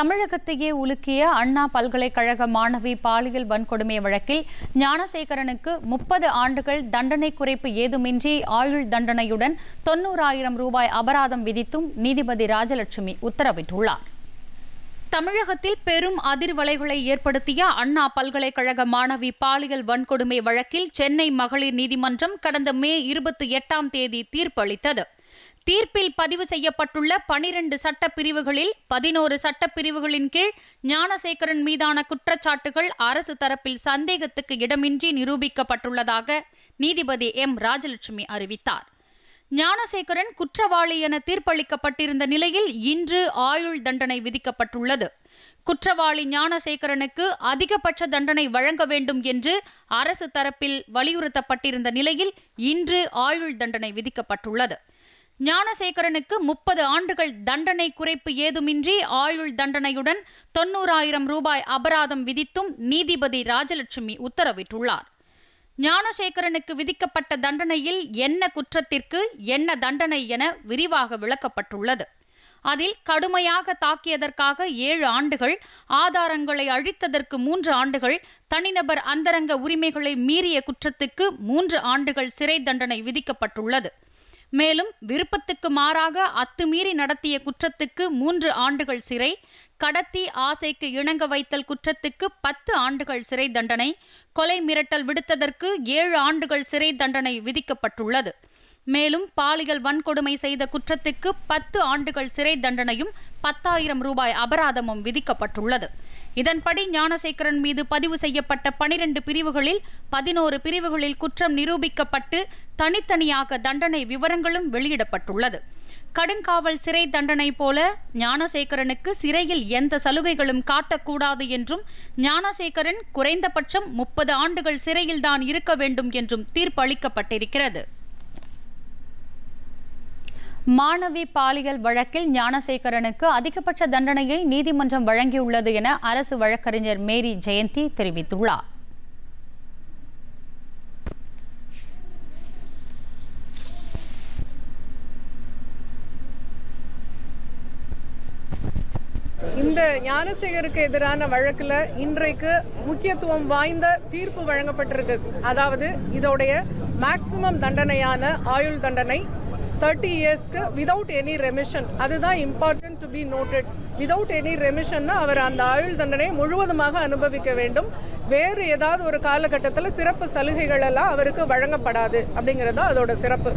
தமிழகத்தையே உலுக்கிய அண்ணா பல்கலைக்கழக மாணவி பாலியல் வன்கொடுமை வழக்கில் ஞானசேகரனுக்கு முப்பது ஆண்டுகள் தண்டனை குறைப்பு ஏதுமின்றி ஆயுள் தண்டனையுடன் தொன்னூறாயிரம் ரூபாய் அபராதம் விதித்தும் நீதிபதி ராஜலட்சுமி உத்தரவிட்டுள்ளார். தமிழகத்தில் பெரும் அதிர்வலைகளை ஏற்படுத்திய அண்ணா பல்கலைக்கழக மாணவி பாலியல் வன்கொடுமை வழக்கில் சென்னை மகளிர் நீதிமன்றம் கடந்த மே இருபத்தி எட்டாம் தேதி தீர்ப்பளித்தது. தீர்ப்பில் பதிவு செய்யப்பட்டுள்ள பனிரெண்டு சட்டப்பிரிவுகளில் பதினோரு சட்டப்பிரிவுகளின் கீழ் ஞானசேகரன் மீதான குற்றச்சாட்டுகள் அரசு தரப்பில் சந்தேகத்துக்கு இடமின்றி நிரூபிக்கப்பட்டுள்ளதாக நீதிபதி எம். ராஜலட்சுமி அறிவித்தார். ஞானசேகரன் குற்றவாளி என தீர்ப்பளிக்கப்பட்டிருந்த நிலையில் இன்று ஆயுள் தண்டனை விதிக்கப்பட்டுள்ளது. குற்றவாளி ஞானசேகரனுக்கு அதிகபட்ச தண்டனை வழங்க வேண்டும் என்று அரசு தரப்பில் வலியுறுத்தப்பட்டிருந்த நிலையில் இன்று ஆயுள் தண்டனை விதிக்கப்பட்டுள்ளது. ஞானசேகரனுக்கு முப்பது ஆண்டுகள் தண்டனை குறைப்பு ஏதுமின்றி ஆயுள் தண்டனையுடன் தொன்னூறாயிரம் ரூபாய் அபராதம் விதித்தும் நீதிபதி ராஜலட்சுமி உத்தரவிட்டுள்ளார். ஞானசேகரனுக்கு விதிக்கப்பட்ட தண்டனையில் என்ன குற்றத்திற்கு என்ன தண்டனை என விரிவாக விளக்கப்பட்டுள்ளது. அதில் கடுமையாக தாக்கியதற்காக ஏழு ஆண்டுகள் ஆதாரங்களை அழித்ததற்கு மூன்று ஆண்டுகள் தனிநபர் அந்தரங்க உரிமைகளை மீறிய குற்றத்துக்கு மூன்று ஆண்டுகள் சிறை தண்டனை விதிக்கப்பட்டுள்ளது. மேலும் விருப்பத்துக்கு மாறாக அத்துமீறி நடத்திய குற்றத்துக்கு மூன்று ஆண்டுகள் சிறை கடத்தி ஆசைக்கு இணங்க வைத்தல் குற்றத்துக்கு பத்து ஆண்டுகள் சிறை தண்டனை கொலை மிரட்டல் விடுத்ததற்கு ஏழு ஆண்டுகள் சிறை தண்டனை விதிக்கப்பட்டுள்ளது. மேலும் பாலியல் வன்கொடுமை செய்த குற்றத்துக்கு பத்து ஆண்டுகள் சிறை தண்டனையும் பத்தாயிரம் ரூபாய் அபராதமும் விதிக்கப்பட்டுள்ளது. இதன்படி ஞானசேகரன் மீது பதிவு செய்யப்பட்ட பனிரெண்டு பிரிவுகளில் பதினோரு பிரிவுகளில் குற்றம் நிரூபிக்கப்பட்டு தனித்தனியாக தண்டனை விவரங்களும் வெளியிடப்பட்டுள்ளது. கடுங்காவல் சிறை தண்டனை போல ஞானசேகரனுக்கு சிறையில் எந்த சலுகைகளும் காட்டக்கூடாது என்றும் ஞானசேகரன் குறைந்தபட்சம் முப்பது ஆண்டுகள் சிறையில்தான் இருக்க வேண்டும் என்றும் தீர்ப்பளிக்கப்பட்டிருக்கிறது. மாணவி பாலியல் வழக்கில் ஞானசேகரனுக்கு அதிகபட்ச தண்டனையை நீதிமன்றம் வழங்கியுள்ளது என அரசு வழக்கறிஞர் மேரி ஜெயந்தி தெரிவித்துள்ளார். இந்த ஞானசேகருக்கு எதிரான வழக்கில் இன்றைக்கு முக்கியத்துவம் வாய்ந்த தீர்ப்பு வழங்கப்பட்டிருக்கு. அதாவது இதோடைய மேக்சிமம் தண்டனையான ஆயுள் தண்டனை தேர்ட்டி இயர்ஸ்க்கு விதவுட் எனி ரெமிஷன் அதுதான் important to be noted without any ரெமிஷன்னா அவர் அந்த ஆயுள் தண்டனையை முழுவதுமாக அனுபவிக்க வேண்டும். வேறு ஏதாவது ஒரு காலகட்டத்தில் சிறப்பு சலுகைகள் எல்லாம் அவருக்கு வழங்கப்படாது அப்படிங்கிறது அதோட சிறப்பு.